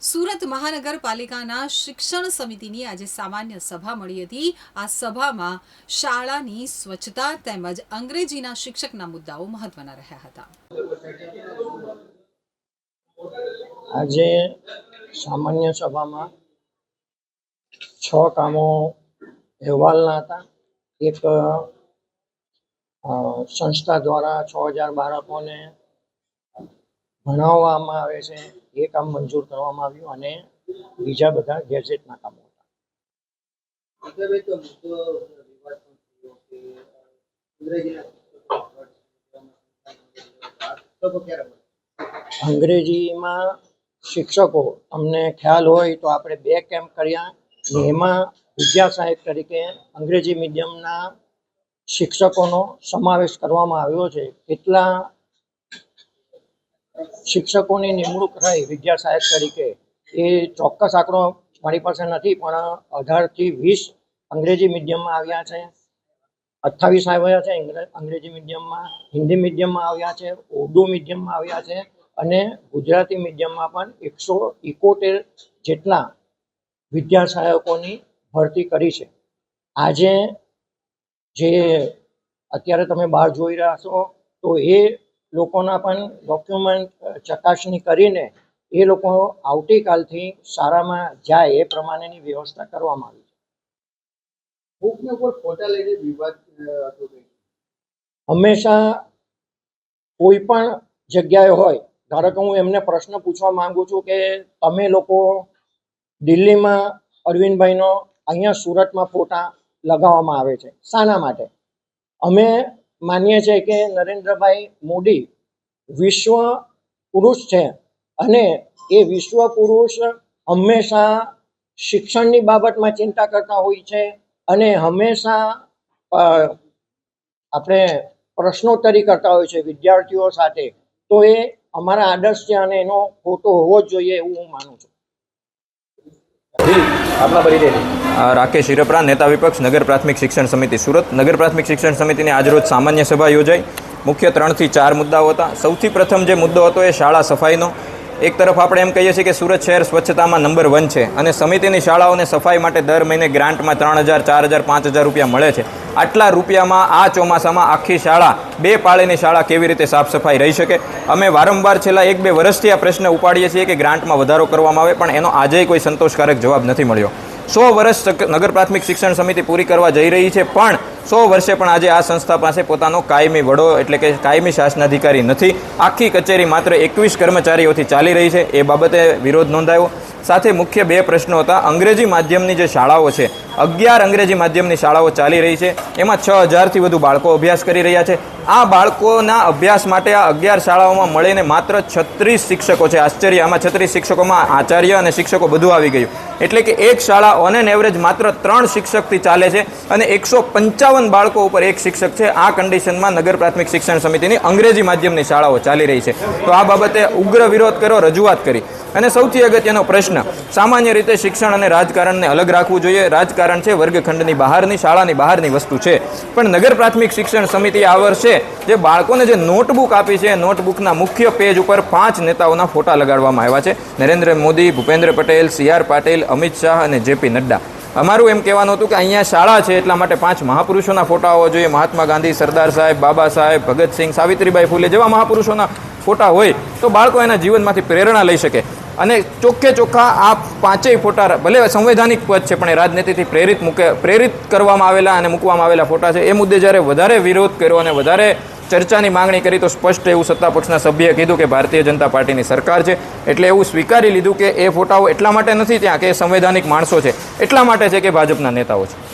સુરત મહાનગરપાલિકાના શિક્ષણ સમિતિની આજે સામાન્ય સભા મળી હતી. આ સભામાં શાળાની સ્વચ્છતા તેમજ અંગ્રેજીના શિક્ષકના મુદ્દાઓ મહત્વના રહ્યા હતા. આજે સામાન્ય સભામાં છ કામો અહેવાલના હતા. એક સંસ્થા દ્વારા છ હજાર બાળકોને ભણાવવામાં આવે છે. એ કામ મંજૂર કરવામાં આવ્યું અને બીજા બધા ગેજેટના કામો હતા. અંગ્રેજીમાં શિક્ષકો તમને ખ્યાલ હોય તો આપણે બે કેમ્પ કર્યા ને એમાં વિદ્યા સાહેબ તરીકે અંગ્રેજી મીડિયમના શિક્ષકોનો સમાવેશ કરવામાં આવ્યો છે. કેટલા શિક્ષકોની નિમણૂક થઈ વિદ્યા સહાયક તરીકે. એ ચોક્કસ આંકડો મારી પાસે નથી, પણ અઢારથી વીસ અંગ્રેજી મીડિયમમાં આવ્યા છે. અઠ્ઠાવીસ આવ્યા છે અંગ્રેજી મીડિયમમાં, હિન્દી મીડિયમમાં આવ્યા છે, ઉર્દુ મીડિયમમાં આવ્યા છે અને ગુજરાતી મીડિયમમાં પણ એકસો ઇકોતેર જેટલા વિદ્યા સહાયકોની ભરતી કરી છે. આજે જે અત્યારે તમે બહાર જોઈ રહ્યા છો, તો એ લોકોના પણ ડોક્યુમેન્ટ ચકાસણી કરીને એ લોકો આવતીકાલથી શાળામાં જાય એ પ્રમાણેની વ્યવસ્થા કરવામાં આવી છે બુકને ઉપર ફોટા લઈને વિવાદ. હંમેશા કોઈ પણ જગ્યાએ હોય ધારો કે હું એમને પ્રશ્ન પૂછવા માંગુ છું કે તમે લોકો દિલ્હીમાં અરવિંદભાઈનો અહીંયા સુરતમાં ફોટા લગાવવામાં આવે છે શાના માટે અમે માનીએ છીએ કે નરેન્દ્રભાઈ મોદી વિશ્વ પુરુષ છે અને એ વિશ્વ પુરુષ હંમેશા શિક્ષણની બાબતમાં ચિંતા કરતા હોય છે અને હંમેશા આપણે પ્રશ્નોત્તરી કરતા હોય છે વિદ્યાર્થીઓ સાથે. તો એ અમારા આદર્શ છે અને એનો ફોટો હોવો જ જોઈએ એવું હું માનું છું. આપના પરિચય. રાકેશ હિરપરા, નેતા વિપક્ષ, નગર પ્રાથમિક શિક્ષણ સમિતિ સુરત. નગર પ્રાથમિક શિક્ષણ સમિતિની આજરોજ સામાન્ય સભા યોજાઈ. મુખ્ય ત્રણથી ચાર મુદ્દાઓ હતા. સૌથી પ્રથમ જે મુદ્દો હતો એ શાળા સફાઈનો. એક તરફ આપણે એમ કહીએ છીએ કે સુરત શહેર સ્વચ્છતામાં નંબર વન છે અને સમિતિની શાળાઓને સફાઈ માટે દર મહિને ગ્રાન્ટમાં ત્રણ હજાર, ચાર હજાર, પાંચ હજાર રૂપિયા મળે છે. આટલા રૂપિયામાં, આ ચોમાસામાં આખી શાળા, બે પાળીની શાળા કેવી રીતે સાફ સફાઈ રહી શકે? અમે વારંવાર છેલ્લા એક બે વર્ષથી આ પ્રશ્ન ઉપાડીએ છીએ કે ગ્રાન્ટમાં વધારો કરવામાં આવે, પણ એનો આજે કોઈ સંતોષકારક જવાબ નથી મળ્યો. સો વર્ષ નગર પ્રાથમિક શિક્ષણ સમિતિ પૂરી કરવા જઈ રહી છે, પણ સો વર્ષે પણ આજે આ સંસ્થા પાસે પોતાનો કાયમી વડો, એટલે કે કાયમી શાસનાધિકારી નથી. આખી કચેરી માત્ર એકવીસ કર્મચારીઓથી ચાલી રહી છે. એ બાબતે વિરોધ નોંધાયો. સાથે મુખ્ય બે પ્રશ્નો હતા. અંગ્રેજી માધ્યમની જે શાળાઓ છે અગિયાર અંગ્રેજી માધ્યમની શાળાઓ ચાલી રહી છે. એમાં છ હજારથી વધુ બાળકો અભ્યાસ કરી રહ્યા છે. આ બાળકોના અભ્યાસ માટે આ અગિયાર શાળાઓમાં મળીને માત્ર છત્રીસ શિક્ષકો છે. આશ્ચર્ય, આમાં છત્રીસ શિક્ષકોમાં આચાર્ય અને શિક્ષકો બધું આવી ગયું. એટલે કે એક શાળા ઓન એન એવરેજ માત્ર ત્રણ શિક્ષકથી ચાલે છે અને એકસો પંચાવન બાળકો ઉપર એક શિક્ષક છે. આ કન્ડિશનમાં નગર પ્રાથમિક શિક્ષણ સમિતિની અંગ્રેજી માધ્યમની શાળાઓ ચાલી રહી છે. તો આ બાબતે ઉગ્ર વિરોધ કર્યો રજૂઆત કરી. અને સૌથી અગત્યનો પ્રશ્ન, સામાન્ય રીતે શિક્ષણ અને રાજકારણને અલગ રાખવું જોઈએ. રાજકારણ છે, વર્ગખંડની બહારની શાળાની બહારની વસ્તુ છે. પણ નગર પ્રાથમિક શિક્ષણ સમિતિ આ વર્ષે જે બાળકોને જે નોટબુક આપી છે, નોટબુકના મુખ્ય પેજ ઉપર પાંચ નેતાઓના ફોટા લગાડવામાં આવ્યા છે. નરેન્દ્ર મોદી, ભૂપેન્દ્ર પટેલ, સી આર પાટીલ, અમિત શાહ અને જેપી નડ્ડા. અમારું એમ કહેવાનું હતું કે અહીંયા શાળા છે, એટલા માટે પાંચ મહાપુરુષોના ફોટા હોવા જોઈએ. મહાત્મા ગાંધી, સરદાર સાહેબ, બાબા સાહેબ, ભગતસિંહ, સાવિત્રીબાઈ ફૂલે જેવા મહાપુરુષોના ફોટા હોય તો બાળકો એના જીવનમાંથી પ્રેરણા લઈ શકે. અને ચોખ્ખે ચોખ્ખા આ પાંચેય ફોટા ભલે સંવૈધાનિક પદ છે, પણ એ રાજનીતિથી પ્રેરિત મૂકે, પ્રેરિત કરવામાં આવેલા અને મૂકવામાં આવેલા ફોટા છે. એ મુદ્દે જ્યારે વધારે વિરોધ કર્યો અને વધારે ચર્ચાની માંગણી કરી, તો સ્પષ્ટ એવું સત્તા પક્ષના સભ્યએ કીધું કે ભારતીય જનતા પાર્ટીની સરકાર છે. એટલે એવું સ્વીકારી લીધું કે એ ફોટાઓ એટલા માટે નથી ત્યાં કે સંવૈધાનિક માણસો છે. એટલા માટે છે કે ભાજપના નેતાઓ છે.